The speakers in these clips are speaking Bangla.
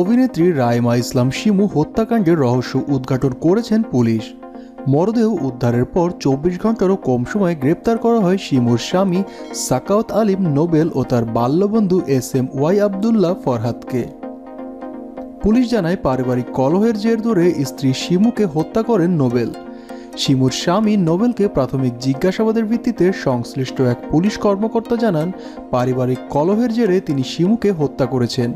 অভিনেত্রী রাইমা ইসলাম শিমু হত্যাকাণ্ডের রহস্য উদ্ঘাটন করেছেন পুলিশ। মরদেহ উদ্ধারের পর চব্বিশ ঘন্টারও কম সময়ে গ্রেপ্তার করা হয় শিমুর স্বামী সাকাওয়াত আলিম নোবেল ও তার বাল্যবন্ধু এস এম ওয়াই আবদুল্লাহ ফরহাদকে। পুলিশ জানায়, পারিবারিক কলহের জের ধরে স্ত্রী শিমুকে হত্যা করেন নোবেল। শিমুর স্বামী নোবেলকে প্রাথমিক জিজ্ঞাসাবাদের ভিত্তিতে সংশ্লিষ্ট এক পুলিশ কর্মকর্তা জানান, পারিবারিক কলহের জেরে তিনি শিমুকে হত্যা করেছেন।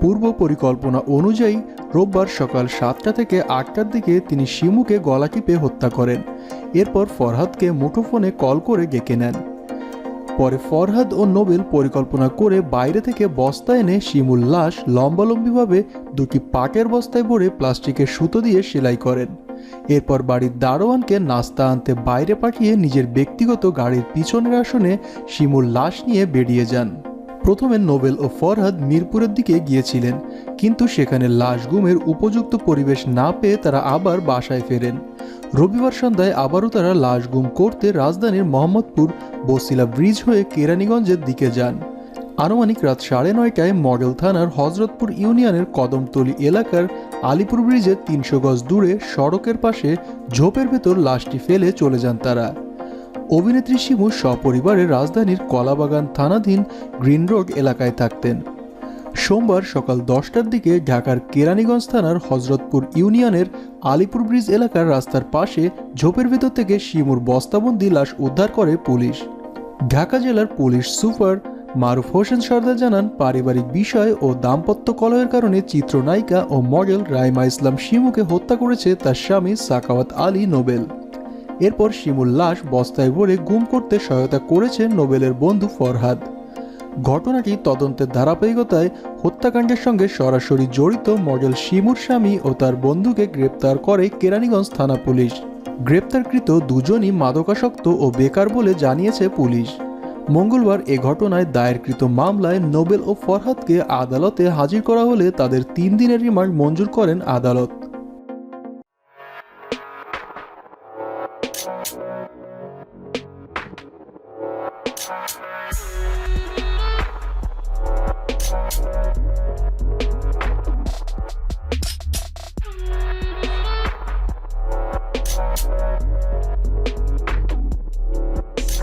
পূর্ব পরিকল্পনা অনুযায়ী রোববার সকাল সাতটা থেকে আটটার দিকে তিনি শিমুকে গলা টিপে হত্যা করেন। এরপর ফরহাদকে মুঠোফোনে কল করে ডেকে নেন। পরে ফরহাদ ও নোবেল পরিকল্পনা করে বাইরে থেকে বস্তা এনে শিমুল লাশ লম্বালম্বিভাবে দুটি পাটের বস্তায় ভরে প্লাস্টিকের সুতো দিয়ে সেলাই করেন। এরপর বাড়ির দারোয়ানকে নাস্তা আনতে বাইরে পাঠিয়ে নিজের ব্যক্তিগত গাড়ির পিছনের আসনে শিমুল লাশ নিয়ে বেরিয়ে যান। প্রথমে নোবেল ও ফরহাদ মিরপুরের দিকে গিয়েছিলেন, কিন্তু সেখানে লাশ গুমের উপযুক্ত পরিবেশ না পেয়ে তারা আবার বাসায় ফেরেন। রবিবার সন্ধ্যায় আবারও তারা লাশ গুম করতে রাজধানীর মোহাম্মদপুর বসিলা ব্রিজ হয়ে কেরানীগঞ্জের দিকে যান। আনুমানিক রাত সাড়ে নয়টায় মডেল থানার হজরতপুর ইউনিয়নের কদমতলি এলাকার আলিপুর ব্রিজের তিনশো গজ দূরে সড়কের পাশে ঝোপের ভেতর লাশটি ফেলে চলে যান তারা। অভিনেত্রী শিমু সপরিবারে রাজধানীর কলাবাগান থানাধীন গ্রিন রোড এলাকায় থাকতেন। সোমবার সকাল দশটার দিকে ঢাকার কেরানীগঞ্জ থানার হজরতপুর ইউনিয়নের আলিপুর ব্রিজ এলাকার রাস্তার পাশে ঝোপের ভেতর থেকে শিমুর বস্তাবন্দি লাশ উদ্ধার করে পুলিশ। ঢাকা জেলার পুলিশ সুপার মারুফ হোসেন সর্দার জানান, পারিবারিক বিষয় ও দাম্পত্য কলহের কারণে চিত্রনায়িকা ও মডেল রাইমা ইসলাম শিমুকে হত্যা করেছে তার স্বামী সাকাওয়াত আলী নোবেল। এরপর শিমুর লাশ বস্তায় ভরে গুম করতে সহায়তা করেছে নোবেলের বন্ধু ফরহাদ। ঘটনাটি তদন্তের ধারাবাহিকতায় হত্যাকাণ্ডের সঙ্গে সরাসরি জড়িত মডেল শিমুর স্বামী ও তার বন্ধুকে গ্রেপ্তার করে কেরানীগঞ্জ থানা পুলিশ। গ্রেপ্তারকৃত দুজনই মাদকাসক্ত ও বেকার বলে জানিয়েছে পুলিশ। মঙ্গলবার এ ঘটনায় দায়েরকৃত মামলায় নোবেল ও ফরহাদকে আদালতে হাজির করা হলে তাদের তিন দিনের রিমান্ড মঞ্জুর করেন আদালত। Thank